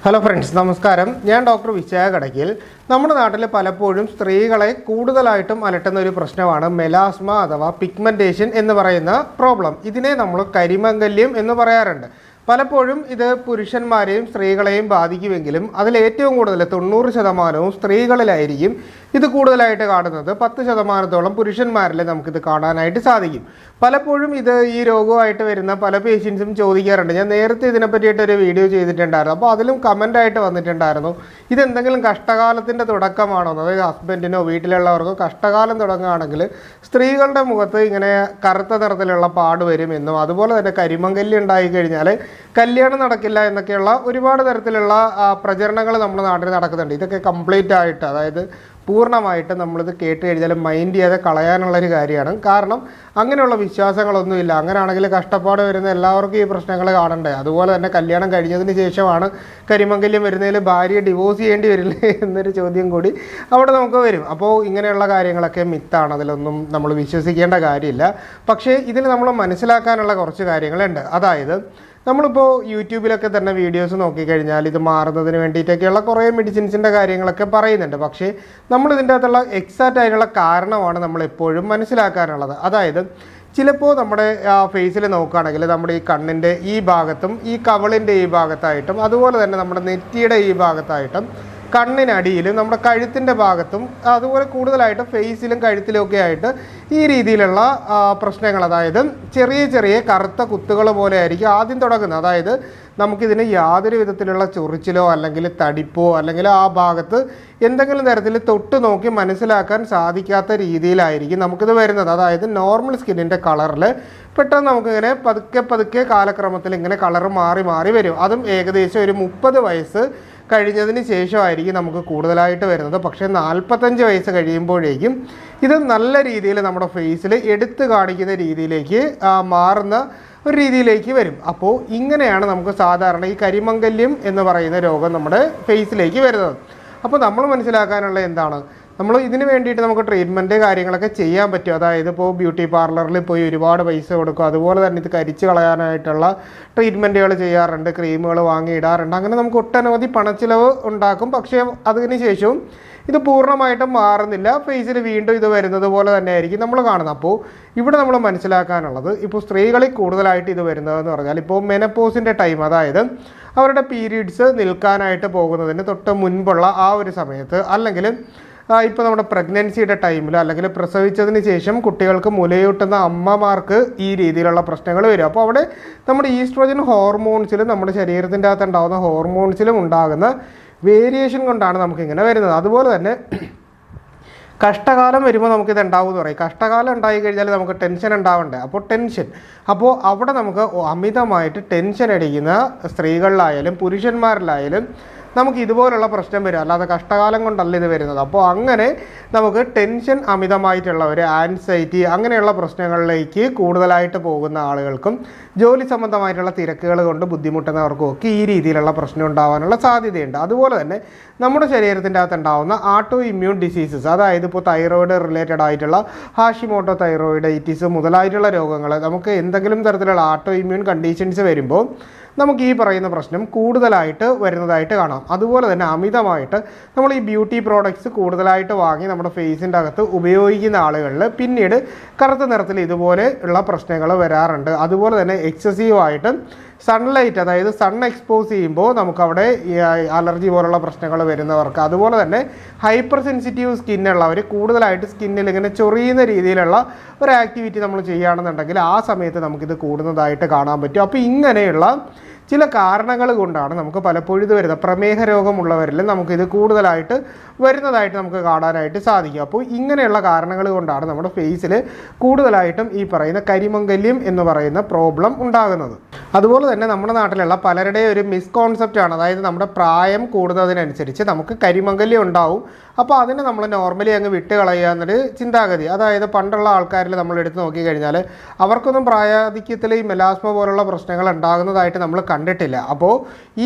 Hello friends നമസ്കാരം. ഞാൻ doctor വിജയ കടക്കിൽ നമ്മുടെ നാട്ടിൽ പലപ്പോഴും സ്ത്രീകളെ കൂടുതലായിട്ടും അലട്ടുന്ന ഒരു പ്രശ്നമാണ് മെലാസ്മ അഥവാ പിഗ്മെന്റേഷൻ എന്ന് പറയുന്ന പ്രോബ്ലം ഇതിനെ നമ്മൾ കരിമംഗല്യം എന്ന് പറയാറുണ്ട്. പലപ്പോഴും ഇത് പുരുഷന്മാരെയും സ്ത്രീകളെയും ബാധിക്കുമെങ്കിലും അതിൽ ഏറ്റവും കൂടുതൽ തൊണ്ണൂറ് ശതമാനവും സ്ത്രീകളിലായിരിക്കും ഇത് കൂടുതലായിട്ട് കാണുന്നത് പത്ത് ശതമാനത്തോളം പുരുഷന്മാരിൽ നമുക്കിത് കാണാനായിട്ട് സാധിക്കും. പലപ്പോഴും ഇത് ഈ രോഗമായിട്ട് വരുന്ന പല പേഷ്യൻസും ചോദിക്കാറുണ്ട്. ഞാൻ നേരത്തെ ഇതിനെ പറ്റിയിട്ടൊരു വീഡിയോ ചെയ്തിട്ടുണ്ടായിരുന്നു. അപ്പോൾ അതിലും കമന്റായിട്ട് വന്നിട്ടുണ്ടായിരുന്നു. ഇതെന്തെങ്കിലും കഷ്ടകാലത്തിന്റെ തുടക്കമാണോ? അതായത് ഹസ്ബൻഡിനോ വീട്ടിലുള്ളവർക്കോ കഷ്ടകാലം തുടങ്ങുകയാണെങ്കിൽ സ്ത്രീകളുടെ മുഖത്ത് ഇങ്ങനെ കറുത്ത തരത്തിലുള്ള പാട് വരുമെന്നും അതുപോലെ തന്നെ കരിമങ്കല്യം ഉണ്ടായി കഴിഞ്ഞാൽ കല്യാണം നടക്കില്ല എന്നൊക്കെയുള്ള ഒരുപാട് തരത്തിലുള്ള പ്രചരണങ്ങൾ നമ്മുടെ നാട്ടിൽ നടക്കുന്നുണ്ട്. ഇതൊക്കെ കംപ്ലീറ്റ് ആയിട്ട് അതായത് പൂർണമായിട്ട് നമ്മളിത് കേട്ട് കഴിഞ്ഞാൽ മൈൻഡ് ചെയ്യാതെ കളയാനുള്ളൊരു കാര്യമാണ്. കാരണം അങ്ങനെയുള്ള വിശ്വാസങ്ങളൊന്നുമില്ല. അങ്ങനെയാണെങ്കിൽ കഷ്ടപ്പാട് വരുന്ന എല്ലാവർക്കും ഈ പ്രശ്നങ്ങൾ കാണണ്ടേ? അതുപോലെ തന്നെ കല്യാണം കഴിഞ്ഞതിന് ശേഷമാണ് കരിമംഗല്യം വരുന്നതിൽ ഭാര്യയെ ഡിവോഴ്സ് ചെയ്യേണ്ടി വരില്ലേ എന്നൊരു ചോദ്യം കൂടി അവിടെ നമുക്ക് വരും. അപ്പോൾ ഇങ്ങനെയുള്ള കാര്യങ്ങളൊക്കെ മിത്താണ് അതിലൊന്നും നമ്മൾ വിശ്വസിക്കേണ്ട കാര്യമില്ല. പക്ഷേ ഇതിൽ നമ്മൾ മനസ്സിലാക്കാനുള്ള കുറച്ച് കാര്യങ്ങളുണ്ട്. അതായത് നമ്മളിപ്പോൾ യൂട്യൂബിലൊക്കെ തന്നെ വീഡിയോസ് നോക്കിക്കഴിഞ്ഞാൽ ഇത് മാറുന്നതിന് വേണ്ടിയിട്ടൊക്കെയുള്ള കുറേ മെഡിസിൻസിന്റെ കാര്യങ്ങളൊക്കെ പറയുന്നുണ്ട്. പക്ഷേ നമ്മൾ ഇതിന്റെ അകത്തുള്ള എക്സാക്റ്റ് ആയിട്ടുള്ള കാരണമാണ് നമ്മൾ എപ്പോഴും മനസ്സിലാക്കാനുള്ളത് അതായത് ചിലപ്പോൾ നമ്മുടെ ഫേസിൽ നോക്കുകയാണെങ്കിൽ നമ്മുടെ ഈ കണ്ണിന്റെ ഈ ഭാഗത്തും ഈ കവളിന്റെ ഈ ഭാഗത്തായിട്ടും അതുപോലെ തന്നെ നമ്മുടെ നെറ്റിയുടെ ഈ ഭാഗത്തായിട്ടും കണ്ണിനടിയിലും നമ്മുടെ കഴുത്തിന്റെ ഭാഗത്തും അതുപോലെ കൂടുതലായിട്ട് ഫേസിലും കഴുത്തിലും ഒക്കെ ആയിട്ട് ഈ രീതിയിലുള്ള പ്രശ്നങ്ങൾ അതായത് ചെറിയ ചെറിയ കറുത്ത കുത്തുകൾ പോലെ ആയിരിക്കും ആദ്യം തുടങ്ങുന്നത്. അതായത് നമുക്കിതിന് യാതൊരു വിധത്തിലുള്ള ചൊറിച്ചിലോ അല്ലെങ്കിൽ തടിപ്പോ അല്ലെങ്കിൽ ആ ഭാഗത്ത് എന്തെങ്കിലും തരത്തിൽ തൊട്ട് നോക്കി മനസ്സിലാക്കാൻ സാധിക്കാത്ത രീതിയിലായിരിക്കും നമുക്കിത് വരുന്നത്. അതായത് നോർമൽ സ്കിന്നിന്റെ കളറിൽ പെട്ടെന്ന് നമുക്കിങ്ങനെ പതുക്കെ പതുക്കെ കാലക്രമത്തിൽ ഇങ്ങനെ കളർ മാറി മാറി വരും. അതും ഏകദേശം ഒരു മുപ്പത് വയസ്സ് കഴിഞ്ഞതിന് ശേഷമായിരിക്കും നമുക്ക് കൂടുതലായിട്ട് വരുന്നത്. പക്ഷേ നാൽപ്പത്തഞ്ച് വയസ്സ് കഴിയുമ്പോഴേക്കും ഇത് നല്ല രീതിയിൽ നമ്മുടെ ഫേസിൽ എടുത്തു കാണിക്കുന്ന രീതിയിലേക്ക് മാറുന്ന ഒരു രീതിയിലേക്ക് വരും. അപ്പോൾ ഇങ്ങനെയാണ് നമുക്ക് സാധാരണ ഈ കരിമംഗല്യം എന്ന് പറയുന്ന രോഗം നമ്മുടെ ഫേസിലേക്ക് വരുന്നത്. അപ്പോൾ നമ്മൾ മനസ്സിലാക്കാനുള്ള എന്താണ്? നമ്മൾ ഇതിന് വേണ്ടിയിട്ട് നമുക്ക് ട്രീറ്റ്മെന്റ് കാര്യങ്ങളൊക്കെ ചെയ്യാൻ പറ്റും. അതായത് ഇപ്പോൾ ബ്യൂട്ടി പാർലറിൽ പോയി ഒരുപാട് പൈസ കൊടുക്കും. അതുപോലെ തന്നെ ഇത് കരിച്ച് കളയാനായിട്ടുള്ള ട്രീറ്റ്മെന്റുകൾ ചെയ്യാറുണ്ട്. ക്രീമുകൾ വാങ്ങി ഇടാറുണ്ട്. അങ്ങനെ നമുക്ക് ഒട്ടനവധി പണച്ചിലവ് ഉണ്ടാക്കും. പക്ഷേ അതിന് ശേഷവും ഇത് പൂർണമായിട്ടും മാറുന്നില്ല. ഫേസിൽ വീണ്ടും ഇത് വരുന്നത് പോലെ തന്നെ ആയിരിക്കും നമ്മൾ കാണുന്നത്. അപ്പോൾ ഇവിടെ നമ്മൾ മനസ്സിലാക്കാനുള്ളത് ഇപ്പോൾ സ്ത്രീകളിൽ കൂടുതലായിട്ട് ഇത് വരുന്നതെന്ന് പറഞ്ഞാൽ ഇപ്പോൾ മെനപ്പോസിന്റെ ടൈം അതായത് അവരുടെ പീരീഡ്സ് നിൽക്കാനായിട്ട് പോകുന്നതിന് തൊട്ട് മുൻപുള്ള ആ ഒരു സമയത്ത് അല്ലെങ്കിൽ ഇപ്പോൾ നമ്മുടെ പ്രഗ്നൻസിയുടെ ടൈമിൽ അല്ലെങ്കിൽ പ്രസവിച്ചതിന് ശേഷം കുട്ടികൾക്ക് മുലയൂട്ടുന്ന അമ്മമാർക്ക് ഈ രീതിയിലുള്ള പ്രശ്നങ്ങൾ വരും. അപ്പോൾ അവിടെ നമ്മുടെ ഈസ്ട്രോജൻ ഹോർമോൺസിലും നമ്മുടെ ശരീരത്തിന്റെ അകത്ത് ഉണ്ടാകുന്ന ഹോർമോൺസിലും ഉണ്ടാകുന്ന വേരിയേഷൻ കൊണ്ടാണ് നമുക്കിങ്ങനെ വരുന്നത്. അതുപോലെ തന്നെ കഷ്ടകാലം വരുമ്പോൾ നമുക്കിത് ഉണ്ടാവും എന്ന് പറയും. കഷ്ടകാലം ഉണ്ടായി കഴിഞ്ഞാൽ നമുക്ക് ടെൻഷൻ ഉണ്ടാവണ്ടേ? അപ്പോൾ ടെൻഷൻ. അപ്പോൾ അവിടെ നമുക്ക് അമിതമായിട്ട് ടെൻഷൻ അടിക്കുന്ന സ്ത്രീകളിലായാലും പുരുഷന്മാരിലായാലും നമുക്ക് ഇതുപോലുള്ള പ്രശ്നം വരും അല്ലാതെ കഷ്ടകാലം കൊണ്ടല്ല ഇത് വരുന്നത്. അപ്പോൾ അങ്ങനെ നമുക്ക് ടെൻഷൻ അമിതമായിട്ടുള്ളവർ ആൻസൈറ്റി അങ്ങനെയുള്ള പ്രശ്നങ്ങളിലേക്ക് കൂടുതലായിട്ട് പോകുന്ന ആളുകൾക്കും ജോലി സംബന്ധമായിട്ടുള്ള തിരക്കുകൾ കൊണ്ട് ബുദ്ധിമുട്ടുന്നവർക്കും ഒക്കെ ഈ രീതിയിലുള്ള പ്രശ്നം ഉണ്ടാകാനുള്ള സാധ്യതയുണ്ട്. അതുപോലെ തന്നെ നമ്മുടെ ശരീരത്തിന്റെ അകത്ത് ഉണ്ടാകുന്ന ആട്ടോ ഇമ്മ്യൂൺ ഡിസീസസ് അതായത് ഇപ്പോൾ തൈറോയിഡ് റിലേറ്റഡ് ആയിട്ടുള്ള ഹാഷിമോട്ടോ തൈറോയിഡൈറ്റിസ് മുതലായിട്ടുള്ള രോഗങ്ങൾ നമുക്ക് എന്തെങ്കിലും തരത്തിലുള്ള ആട്ടോ ഇമ്മ്യൂൺ കണ്ടീഷൻസ് വരുമ്പോൾ നമുക്ക് ഈ പറയുന്ന പ്രശ്നം കൂടുതലായിട്ട് വരുന്നതായിട്ട് കാണാം. അതുപോലെ തന്നെ അമിതമായിട്ട് നമ്മൾ ഈ ബ്യൂട്ടി പ്രോഡക്റ്റ്സ് കൂടുതലായിട്ട് വാങ്ങി നമ്മുടെ ഫേസിന്റെ അകത്ത് ഉപയോഗിക്കുന്ന ആളുകളിൽ പിന്നീട് കറുത്ത നിറത്തിൽ ഇതുപോലെ ഉള്ള പ്രശ്നങ്ങൾ വരാറുണ്ട്. അതുപോലെ തന്നെ എക്സസീവായിട്ട് സൺലൈറ്റ് അതായത് സൺ എക്സ്പോസ് ചെയ്യുമ്പോൾ നമുക്കവിടെ അലർജി പോലുള്ള പ്രശ്നങ്ങൾ വരുന്നവർക്ക്. അതുപോലെ തന്നെ ഹൈപ്പർ സെൻസിറ്റീവ് സ്കിന്നുള്ളവർ കൂടുതലായിട്ട് സ്കിന്നിൽ ഇങ്ങനെ ചൊറിയുന്ന രീതിയിലുള്ള ഒരു ആക്ടിവിറ്റി നമ്മൾ ചെയ്യുകയാണെന്നുണ്ടെങ്കിൽ ആ സമയത്ത് നമുക്കിത് കൂടുന്നതായിട്ട് കാണാൻ പറ്റും. അപ്പോൾ ഇങ്ങനെയുള്ള ചില കാരണങ്ങൾ കൊണ്ടാണ് നമുക്ക് പലപ്പോഴും ഇത് വരുന്നത്. പ്രമേഹ രോഗമുള്ളവരിൽ നമുക്കിത് കൂടുതലായിട്ട് വരുന്നതായിട്ട് നമുക്ക് കാണാനായിട്ട് സാധിക്കും. അപ്പോൾ ഇങ്ങനെയുള്ള കാരണങ്ങൾ കൊണ്ടാണ് നമ്മുടെ ഫേസിൽ കൂടുതലായിട്ടും ഈ പറയുന്ന കരിമംഗല്യം എന്ന് പറയുന്ന പ്രോബ്ലം ഉണ്ടാകുന്നത്. അതുപോലെ തന്നെ നമ്മുടെ നാട്ടിലുള്ള പലരുടെ ഒരു മിസ്കോൺസെപ്റ്റ് ആണ്. അതായത് നമ്മുടെ പ്രായം കൂടുന്നതിനനുസരിച്ച് നമുക്ക് കരിമംഗല്യം ഉണ്ടാവും. അപ്പോൾ അതിനെ നമ്മൾ നോർമലി അങ്ങ് വിട്ട് കളയുക എന്നൊരു ചിന്താഗതി. അതായത് പണ്ടുള്ള ആൾക്കാരിൽ നമ്മൾ എടുത്ത് നോക്കിക്കഴിഞ്ഞാൽ അവർക്കൊന്നും പ്രായാധിക്യത്തിൽ ഈ മെലാസ്മ പോലുള്ള പ്രശ്നങ്ങൾ ഉണ്ടാകുന്നതായിട്ട് നമ്മൾ കണ്ടിട്ടില്ല. അപ്പോൾ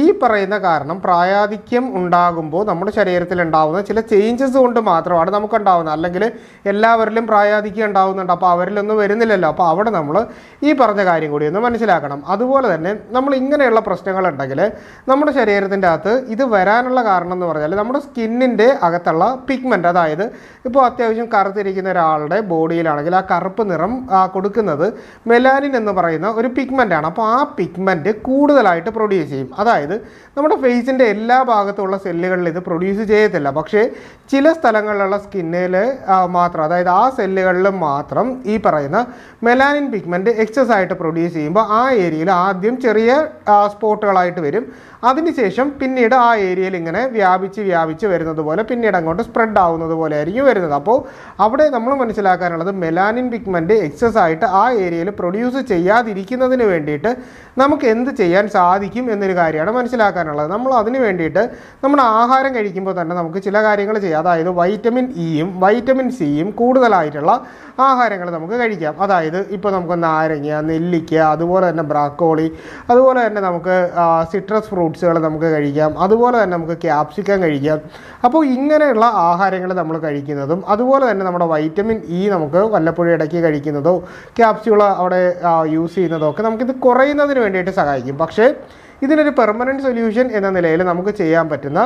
ഈ പറയുന്ന കാരണം പ്രായാധിക്യം ഉണ്ടാകുമ്പോൾ നമ്മുടെ ശരീരത്തിൽ ഉണ്ടാകുന്ന ചില ചേഞ്ചസ് കൊണ്ട് മാത്രമാണ് നമുക്ക് ഉണ്ടാകുന്നത് അല്ലെങ്കിൽ എല്ലാവരിലും പ്രായാധിക്യം ഉണ്ടാകുന്നുണ്ട് അപ്പോൾ അവരിലൊന്നും വരുന്നില്ലല്ലോ. അപ്പോൾ അവിടെ നമ്മൾ ഈ പറഞ്ഞ കാര്യം കൂടി ഒന്ന് മനസ്സിലാക്കണം. അതുപോലെ തന്നെ നമ്മൾ ഇങ്ങനെയുള്ള പ്രശ്നങ്ങളുണ്ടെങ്കിൽ നമ്മുടെ ശരീരത്തിന്റെ അകത്ത് ഇത് വരാനുള്ള കാരണം എന്ന് പറഞ്ഞാൽ നമ്മുടെ സ്കിന്നിന്റെ അകത്തുള്ള പിഗ്മെന്റ് അതായത് ഇപ്പോൾ അത്യാവശ്യം കറുത്തിരിക്കുന്ന ഒരാളുടെ ബോഡിയിലാണെങ്കിൽ ആ കറുപ്പ് നിറം കൊടുക്കുന്നത് മെലാനിൻ എന്ന് പറയുന്ന ഒരു പിഗ്മെന്റ് ആണ്. അപ്പോൾ ആ പിഗ്മെന്റ് കൂടുതലായിട്ട് പ്രൊഡ്യൂസ് ചെയ്യും. അതായത് നമ്മുടെ ഫേസിന്റെ എല്ലാ ഭാഗത്തുള്ള സെല്ലുകളിൽ ഇത് പ്രൊഡ്യൂസ് ചെയ്യത്തില്ല. പക്ഷേ ചില സ്ഥലങ്ങളിലുള്ള സ്കിന്നിൽ മാത്രം അതായത് ആ സെല്ലുകളിൽ മാത്രം ഈ പറയുന്ന മെലാനിൻ പിഗ്മെന്റ് എക്സസ് ആയിട്ട് പ്രൊഡ്യൂസ് ചെയ്യുമ്പോൾ ആ ഏരിയയിൽ ആദ്യം ചെറിയ സ്പോട്ടുകളായിട്ട് വരും. അതിനുശേഷം പിന്നീട് ആ ഏരിയയിൽ ഇങ്ങനെ വ്യാപിച്ച് വ്യാപിച്ച് വരുന്നത് പോലെ പിന്നീട് അങ്ങോട്ട് സ്പ്രെഡ് ആവുന്നത് പോലെ ആയിരിക്കും വരുന്നത്. അപ്പോൾ അവിടെ നമ്മൾ മനസ്സിലാക്കാനുള്ളത് മെലാനിൻ പിഗ്മെന്റ് എക്സസ് ആയിട്ട് ആ ഏരിയയിൽ പ്രൊഡ്യൂസ് ചെയ്യാതിരിക്കുന്നതിന് വേണ്ടിയിട്ട് നമുക്ക് എന്ത് ചെയ്യാൻ സാധിക്കും എന്നൊരു കാര്യമാണ് മനസ്സിലാക്കാനുള്ളത്. നമ്മൾ അതിന് വേണ്ടിയിട്ട് നമ്മുടെ ആഹാരം കഴിക്കുമ്പോൾ തന്നെ നമുക്ക് ചില കാര്യങ്ങൾ ചെയ്യാം. അതായത് വൈറ്റമിൻ ഇയും വൈറ്റമിൻ സിയും കൂടുതലായിട്ടുള്ള ആഹാരങ്ങൾ നമുക്ക് കഴിക്കാം. അതായത് ഇപ്പോൾ നമുക്ക് നാരങ്ങ നെല്ലിക്ക അതുപോലെ തന്നെ ബ്രാക്കോളി അതുപോലെ തന്നെ നമുക്ക് സിട്രസ് ഫ്രൂട്ട്സുകൾ നമുക്ക് കഴിക്കാം. അതുപോലെ തന്നെ നമുക്ക് ക്യാപ്സിക്കം കഴിക്കാം. അപ്പോൾ ഇങ്ങനെയുള്ള ആഹാരങ്ങൾ നമ്മൾ കഴിക്കുന്നതും അതുപോലെ തന്നെ നമ്മുടെ വൈറ്റമിൻ ഇ നമുക്ക് വല്ലപ്പോഴും ഇടയ്ക്ക് കഴിക്കുന്നതോ ക്യാപ്സ്യൂൾ അവിടെ യൂസ് ചെയ്യുന്നതോ ഒക്കെ നമുക്കിത് കുറയുന്നതിന് വേണ്ടിയിട്ട് സഹായിക്കും. പക്ഷേ ഇതിനൊരു പെർമനന്റ് സൊല്യൂഷൻ എന്ന നിലയിൽ നമുക്ക് ചെയ്യാൻ പറ്റുന്ന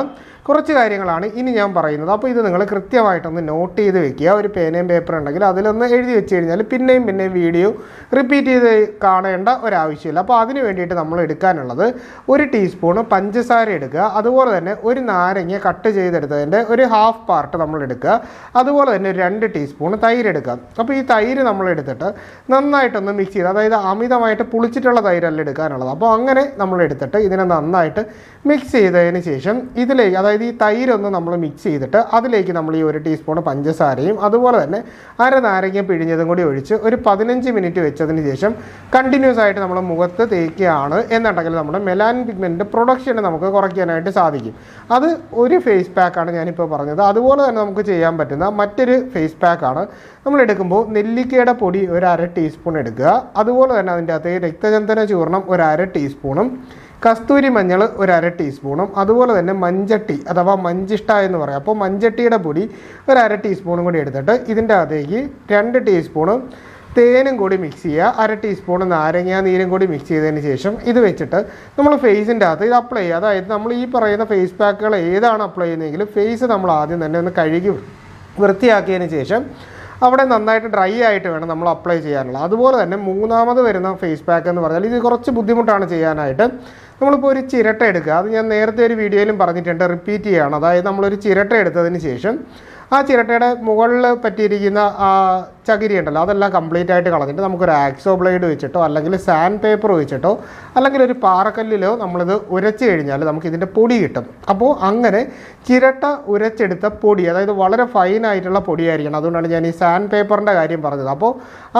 കുറച്ച് കാര്യങ്ങളാണ് ഇനി ഞാൻ പറയുന്നത്. അപ്പോൾ ഇത് നിങ്ങൾ കൃത്യമായിട്ടൊന്ന് നോട്ട് ചെയ്ത് വെക്കുക. ഒരു പേനയും പേപ്പർ ഉണ്ടെങ്കിൽ അതിലൊന്ന് എഴുതി വെച്ച് കഴിഞ്ഞാൽ പിന്നെയും പിന്നെയും വീഡിയോ റിപ്പീറ്റ് ചെയ്ത് കാണേണ്ട ഒരാവശ്യമില്ല. അപ്പോൾ അതിന് വേണ്ടിയിട്ട് നമ്മൾ എടുക്കാനുള്ളത് ഒരു ടീസ്പൂണ് പഞ്ചസാര എടുക്കുക. അതുപോലെ തന്നെ ഒരു നാരങ്ങ കട്ട് ചെയ്തെടുത്തതിന്റെ ഒരു ഹാഫ് പാർട്ട് നമ്മൾ എടുക്കുക. അതുപോലെ തന്നെ രണ്ട് ടീസ്പൂൺ തൈര് എടുക്കുക. അപ്പോൾ ഈ തൈര് നമ്മൾ എടുത്തിട്ട് നന്നായിട്ടൊന്ന് മിക്സ് ചെയ്ത് അതായത് അമിതമായിട്ട് പുളിച്ചിട്ടുള്ള തൈരല്ല എടുക്കാനുള്ളത്. അപ്പോൾ അങ്ങനെ നമ്മൾ എടുത്തിട്ട് ഇതിനെ നന്നായിട്ട് മിക്സ് ചെയ്തതിന് ശേഷം ഇതിലേക്ക് അതായത് ഈ തൈരൊന്ന് നമ്മൾ മിക്സ് ചെയ്തിട്ട് അതിലേക്ക് നമ്മൾ ഈ ഒരു ടീസ്പൂൺ പഞ്ചസാരയും അതുപോലെ തന്നെ അര നാരങ്ങ പിഴിഞ്ഞതും കൂടി ഒഴിച്ച് ഒരു പതിനഞ്ച് മിനിറ്റ് വെച്ചതിന് ശേഷം കണ്ടിന്യൂസ് ആയിട്ട് നമ്മൾ മുഖത്ത് തേക്കുകയാണ് എന്നുണ്ടെങ്കിൽ നമ്മുടെ മെലാൻ പിഗ്മെന്റ് പ്രൊഡക്ഷനെ നമുക്ക് കുറയ്ക്കാനായിട്ട് സാധിക്കും. അത് ഒരു ഫേസ് പാക്കാണ് ഞാനിപ്പോൾ പറഞ്ഞത്. അതുപോലെ തന്നെ നമുക്ക് ചെയ്യാൻ പറ്റുന്ന മറ്റൊരു ഫേസ് പാക്കാണ് നമ്മൾ എടുക്കുമ്പോൾ നെല്ലിക്കയുടെ പൊടി ഒരു അര ടീസ്പൂൺ എടുക്കുക. അതുപോലെ തന്നെ അതിന്റെ അകത്ത് രക്തചന്ദന ചൂർണം ഒരു അര ടീസ്പൂണും കസ്തൂരി മഞ്ഞൾ ഒരു അര ടീസ്പൂണും അതുപോലെ തന്നെ മഞ്ചട്ടി അഥവാ മഞ്ചിഷ്ട എന്ന് പറയാം. അപ്പോൾ മഞ്ചട്ടിയുടെ പൊടി ഒരു അര ടീസ്പൂണും കൂടി എടുത്തിട്ട് ഇതിന്റെ അകത്തേക്ക് രണ്ട് ടീസ്പൂണും തേനും കൂടി മിക്സ് ചെയ്യുക. അര ടീസ്പൂൺ നാരങ്ങ നീരും കൂടി മിക്സ് ചെയ്തതിന് ശേഷം ഇത് വെച്ചിട്ട് നമ്മൾ ഫേസിന്റെ അകത്ത് ഇത് അപ്ലൈ ചെയ്യുക. അതായത് നമ്മൾ ഈ പറയുന്ന ഫേസ് പാക്കുകൾ ഏതാണ് അപ്ലൈ ചെയ്യുന്നതെങ്കിൽ ഫേസ് നമ്മൾ ആദ്യം തന്നെ ഒന്ന് കഴുകി വൃത്തിയാക്കിയതിന് ശേഷം അവിടെ നന്നായിട്ട് ഡ്രൈ ആയിട്ട് വേണം നമ്മൾ അപ്ലൈ ചെയ്യാനുള്ളത് അതുപോലെ തന്നെ മൂന്നാമത് വരുന്ന ഫേസ് പാക്ക് എന്ന് പറഞ്ഞാൽ ഇത് കുറച്ച് ബുദ്ധിമുട്ടാണ് ചെയ്യാനായിട്ട്. നമ്മളിപ്പോൾ ഒരു ചിരട്ട എടുക്കുക. അത് ഞാൻ നേരത്തെ ഒരു വീഡിയോയിലും പറഞ്ഞിട്ടുണ്ട്. റിപ്പീറ്റ് ചെയ്യുകയാണ് അതായത് നമ്മളൊരു ചിരട്ട എടുത്തതിന് ശേഷം ആ ചിരട്ടയുടെ മുകളിൽ പറ്റിയിരിക്കുന്ന ആ ചകിരി ഉണ്ടല്ലോ അതെല്ലാം കംപ്ലീറ്റ് ആയിട്ട് കളഞ്ഞിട്ട് നമുക്കൊരു ആക്സോ ബ്ലേഡ് വെച്ചിട്ടോ അല്ലെങ്കിൽ സാൻഡ് പേപ്പർ വെച്ചിട്ടോ അല്ലെങ്കിൽ ഒരു പാറക്കല്ലിലോ നമ്മളിത് ഉരച്ച് കഴിഞ്ഞാൽ നമുക്ക് ഇതിന്റെ പൊടി കിട്ടും. അപ്പോൾ അങ്ങനെ ചിരട്ട ഉരച്ചെടുത്ത പൊടി അതായത് വളരെ ഫൈനായിട്ടുള്ള പൊടിയായിരിക്കണം. അതുകൊണ്ടാണ് ഞാൻ ഈ സാൻഡ് പേപ്പറിന്റെ കാര്യം പറഞ്ഞത്. അപ്പോൾ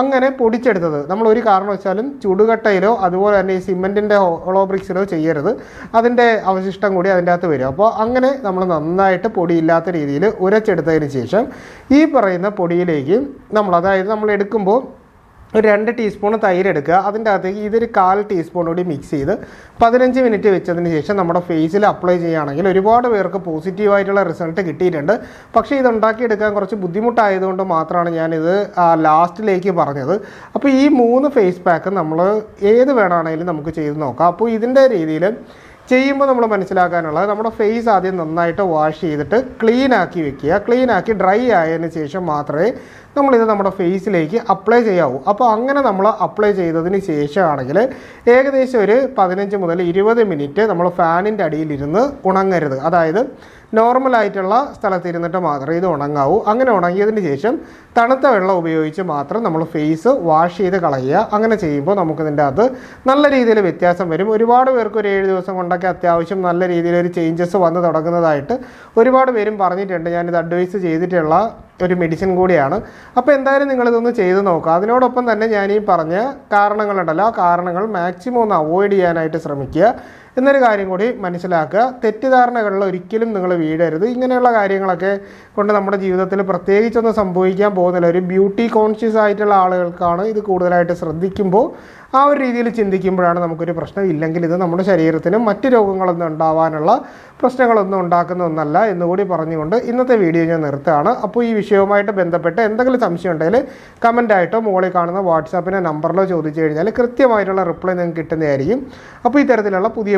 അങ്ങനെ പൊടിച്ചെടുത്തത്. നമ്മൾ ഒരു കാരണം വെച്ചാലും ചുടുകട്ടയിലോ അതുപോലെ തന്നെ ഈ സിമെന്റിന്റെ ഹോളോ ബ്രിക്സിലോ ചെയ്യരുത്. അതിന്റെ അവശിഷ്ടം കൂടി അതിന്റെ അകത്ത് വരും. അപ്പോൾ അങ്ങനെ നമ്മൾ നന്നായിട്ട് പൊടിയില്ലാത്ത രീതിയിൽ ഉരച്ചെടുത്തതിന് ശേഷം ഈ പറയുന്ന പൊടിയിലേക്ക് നമ്മൾ അതായത് നമ്മൾ എടുക്കുമ്പോൾ ഒരു രണ്ട് ടീസ്പൂൺ തൈര് എടുക്കുക. അതിന്റെ അകത്തേക്ക് ഇതൊരു കാൽ ടീസ്പൂൺ കൂടി മിക്സ് ചെയ്ത് പതിനഞ്ച് മിനിറ്റ് വെച്ചതിന് ശേഷം നമ്മുടെ ഫേസിൽ അപ്ലൈ ചെയ്യുകയാണെങ്കിൽ ഒരുപാട് പേർക്ക് പോസിറ്റീവായിട്ടുള്ള റിസൾട്ട് കിട്ടിയിട്ടുണ്ട്. പക്ഷേ ഇത് ഉണ്ടാക്കിയെടുക്കാൻ കുറച്ച് ബുദ്ധിമുട്ടായതുകൊണ്ട് മാത്രമാണ് ഞാനിത് ലാസ്റ്റിലേക്ക് പറഞ്ഞത്. അപ്പോൾ ഈ മൂന്ന് ഫേസ് പാക്ക് നമ്മൾ ഏത് വേണമെങ്കിലും നമുക്ക് ചെയ്ത് നോക്കാം. അപ്പോൾ ഇതിന്റെ രീതിയിൽ ചെയ്യുമ്പോൾ നമ്മൾ മനസ്സിലാക്കാനുള്ളത് നമ്മുടെ ഫേസ് ആദ്യം നന്നായിട്ട് വാഷ് ചെയ്തിട്ട് ക്ലീൻ ആക്കി വെക്കുക. ക്ലീൻ ആക്കി ഡ്രൈ ആയതിന് ശേഷം മാത്രമേ നമ്മളിത് നമ്മുടെ ഫേസിലേക്ക് അപ്ലൈ ചെയ്യാവൂ. അപ്പോൾ അങ്ങനെ നമ്മൾ അപ്ലൈ ചെയ്തതിന് ശേഷമാണെങ്കിൽ ഏകദേശം ഒരു പതിനഞ്ച് മുതൽ ഇരുപത് മിനിറ്റ് നമ്മൾ ഫാനിന്റെ അടിയിലിരുന്ന് ഉണങ്ങരുത്. അതായത് നോർമലായിട്ടുള്ള സ്ഥലത്ത് ഇരുന്നിട്ട് മാത്രമേ ഇത് ഉണങ്ങാവൂ. അങ്ങനെ ഉണങ്ങിയതിന് ശേഷം തണുത്ത വെള്ളം ഉപയോഗിച്ച് മാത്രം നമ്മൾ ഫേസ് വാഷ് ചെയ്ത് കളയുക. അങ്ങനെ ചെയ്യുമ്പോൾ നമുക്കിതിന്റെ അകത്ത് നല്ല രീതിയിൽ വ്യത്യാസം വരും. ഒരുപാട് പേർക്ക് ഒരു ഏഴ് ദിവസം കൊണ്ടൊക്കെ അത്യാവശ്യം നല്ല രീതിയിൽ ഒരു ചേഞ്ചസ് വന്ന് തുടങ്ങുന്നതായിട്ട് ഒരുപാട് പേരും പറഞ്ഞിട്ടുണ്ട്. ഞാനിത് അഡ്വൈസ് ചെയ്തിട്ടുള്ള ഒരു മെഡിസിൻ കൂടിയാണ്. അപ്പോൾ എന്തായാലും നിങ്ങളിതൊന്ന് ചെയ്ത് നോക്കുക. അതിനോടൊപ്പം തന്നെ ഞാൻ ഈ പറഞ്ഞ കാരണങ്ങളുണ്ടല്ലോ. ആ കാരണങ്ങൾ മാക്സിമം ഒന്ന് അവോയ്ഡ് ചെയ്യാനായിട്ട് ശ്രമിക്കുക. എന്നൊരു കാര്യം കൂടി മനസ്സിലാക്കുക. തെറ്റിദ്ധാരണകളിൽ ഒരിക്കലും നിങ്ങൾ വീഴരുത്. ഇങ്ങനെയുള്ള കാര്യങ്ങളൊക്കെ കൊണ്ട് നമ്മുടെ ജീവിതത്തിൽ പ്രത്യേകിച്ചൊന്നും സംഭവിക്കാൻ പോകുന്നില്ല. ഒരു ബ്യൂട്ടി കോൺഷ്യസ് ആയിട്ടുള്ള ആളുകൾക്കാണ് ഇത് കൂടുതലായിട്ട് ശ്രദ്ധിക്കുമ്പോൾ ആ ഒരു രീതിയിൽ ചിന്തിക്കുമ്പോഴാണ് നമുക്കൊരു പ്രശ്നം. ഇല്ലെങ്കിൽ ഇത് നമ്മുടെ ശരീരത്തിന് മറ്റ് രോഗങ്ങളൊന്നും ഉണ്ടാവാനുള്ള പ്രശ്നങ്ങളൊന്നും ഉണ്ടാക്കുന്ന ഒന്നല്ല എന്നുകൂടി പറഞ്ഞുകൊണ്ട് ഇന്നത്തെ വീഡിയോ ഞാൻ നിർത്തുകയാണ്. അപ്പോൾ ഈ വിഷയവുമായിട്ട് ബന്ധപ്പെട്ട് എന്തെങ്കിലും സംശയം ഉണ്ടെങ്കിൽ കമന്റായിട്ടോ മുകളിൽ കാണുന്ന വാട്സാപ്പിന്റെ നമ്പറിലോ ചോദിച്ചു കഴിഞ്ഞാൽ കൃത്യമായിട്ടുള്ള റിപ്ലൈ നിങ്ങൾക്ക് കിട്ടുന്നതായിരിക്കും. അപ്പോൾ ഇത്തരത്തിലുള്ള പുതിയ